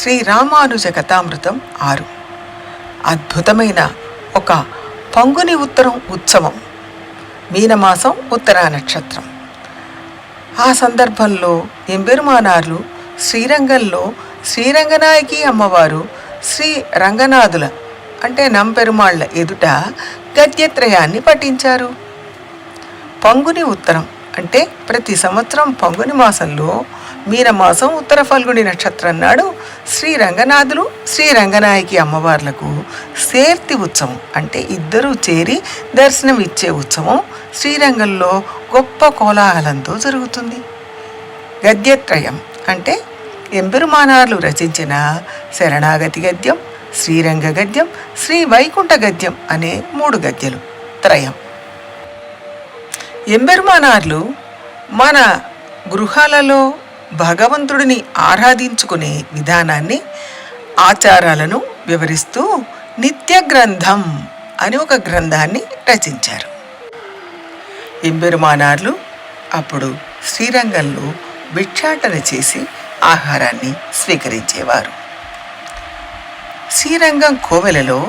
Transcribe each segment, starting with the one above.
శ్రీ రామానుజ కథామృతం ఆరు. అద్భుతమైన ఒక పంగుని ఉత్తరం ఉత్సవం. మీనమాసం ఉత్తరా నక్షత్రం. ఆ సందర్భంలో ఎంబెరుమానార్లు శ్రీరంగంలో శ్రీరంగనాయకి అమ్మవారు శ్రీ రంగనాథుల అంటే నంపెరుమాళ్ళ ఎదుట గద్యత్రయాన్ని పఠించారు. పంగుని ఉత్తరం అంటే ప్రతి సంవత్సరం పంగుని మాసంలో మీనమాసం ఉత్తర ఫల్గుని నక్షత్రం నాడు శ్రీ రంగనాథులు శ్రీ రంగనాయకి అమ్మవార్లకు సేర్తి ఉత్సవం అంటే ఇద్దరూ చేరి దర్శనం ఇచ్చే ఉత్సవం శ్రీరంగంలో గొప్ప కోలాహలంతో జరుగుతుంది. గద్యత్రయం అంటే ఎంబెరుమానార్లు రచించిన శరణాగతి గద్యం శ్రీరంగ గద్యం శ్రీ వైకుంఠ గద్యం అనే మూడు గద్యలు. త్రయం. ఎంబెరుమానార్లు మన గృహాలలో భగవంతుడిని ఆరాధించుకునే విధానాన్ని ఆచారాలను వివరిస్తూ నిత్య గ్రంథం అని ఒక గ్రంథాన్ని రచించారు. ఎంబెరుమానార్లు అప్పుడు శ్రీరంగంలో భిక్షాటన చేసి ఆహారాన్ని స్వీకరించేవారు. శ్రీరంగం కోవెలలో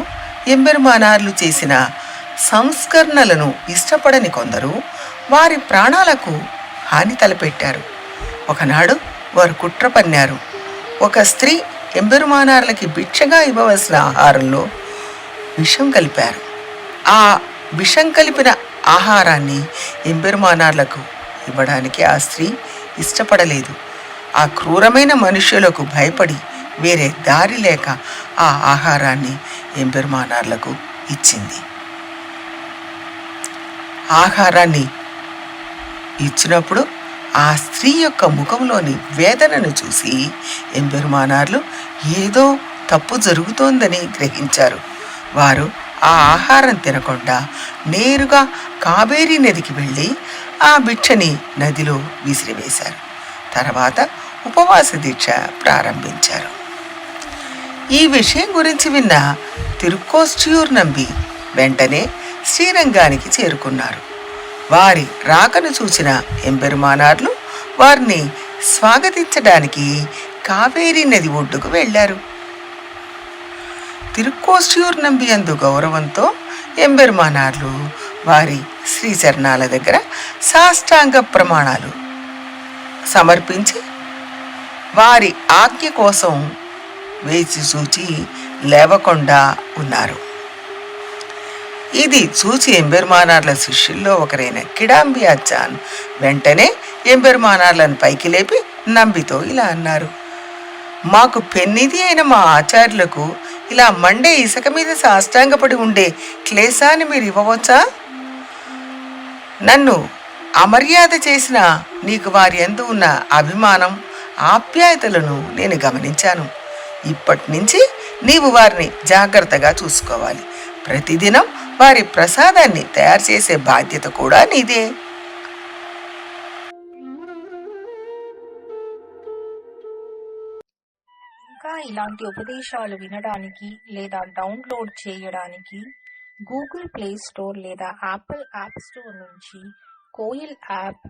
ఎంబెరుమానార్లు చేసిన సంస్కరణలను ఇష్టపడని కొందరు వారి ప్రాణాలకు హాని తలపెట్టారు. ఒకనాడు వారు కుట్ర పన్నారు. ఒక స్త్రీ ఎంబెరుమానార్లకి భిక్షగా ఇవ్వవలసిన ఆహారంలో విషం కలిపారు. ఆ విషం కలిపిన ఆహారాన్ని ఎంబెరుమానార్లకు ఇవ్వడానికి ఆ స్త్రీ ఇష్టపడలేదు. ఆ క్రూరమైన మనుష్యులకు భయపడి వేరే దారి లేక ఆ ఆహారాన్ని ఎంబెరుమానార్లకు ఇచ్చింది. ఆహారాన్ని ఇచ్చినప్పుడు ఆ స్త్రీ యొక్క ముఖంలోని వేదనను చూసి ఎంబెరుమానార్లు ఏదో తప్పు జరుగుతోందని గ్రహించారు. వారు ఆ ఆహారం తినకుండా నేరుగా కావేరీ నదికి వెళ్ళి ఆ భిక్షని నదిలో విసిరివేశారు. తర్వాత ఉపవాస దీక్ష ప్రారంభించారు. ఈ విషయం గురించి విన్న తిరుక్కోస్టియూర్ నంబి వెంటనే శ్రీరంగానికి చేరుకున్నారు. వారి రాకను చూసిన ఎంబెరుమానార్లు వారిని స్వాగతించడానికి కావేరీ నది ఒడ్డుకు వెళ్ళారు. తిరుక్కోస్టియూర్ నంబియందు గౌరవంతో ఎంబెరుమానార్లు వారి శ్రీచరణాల దగ్గర సాష్టాంగ ప్రమాణాలు సమర్పించి వారి ఆజ్ఞ కోసం వేచి చూచి లేవకుండా ఉన్నారు. ఇది చూచి ఎంబెర్మానార్ల శిష్యుల్లో ఒకరైన కిడాంబి అచ్చాన్ వెంటనే ఎంబెర్మానార్లను పైకి లేపి నంబితో ఇలా అన్నారు మాకు పెన్నిది అయిన మా ఆచార్యులకు ఇలా మండే ఇసుక మీద సాష్టాంగపడి ఉండే క్లేశాన్ని మీరు ఇవ్వవచ్చా? నన్ను అమర్యాద చేసిన నీకు వారి ఎందు ఉన్న అభిమానం ఆప్యాయతలను నేను గమనించాను. ఇప్పటి నుంచి నీవు వారిని జాగ్రత్తగా చూసుకోవాలి. ప్రతిదినం వారి ప్రసాదాన్ని తయారు చేసే బాధ్యత కూడా నీదే. ఇంకా ఇలాంటి ఉపదేశాలు వినడానికి లేదా డౌన్లోడ్ చేయడానికి గూగుల్ ప్లే స్టోర్ లేదా యాపిల్ యాప్ స్టోర్ నుంచి Koyil app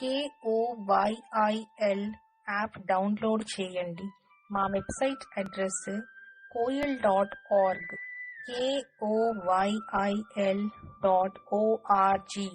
K O Y I L app download చేయండి. మా website address Koyil dot org K O Y I L dot O R G.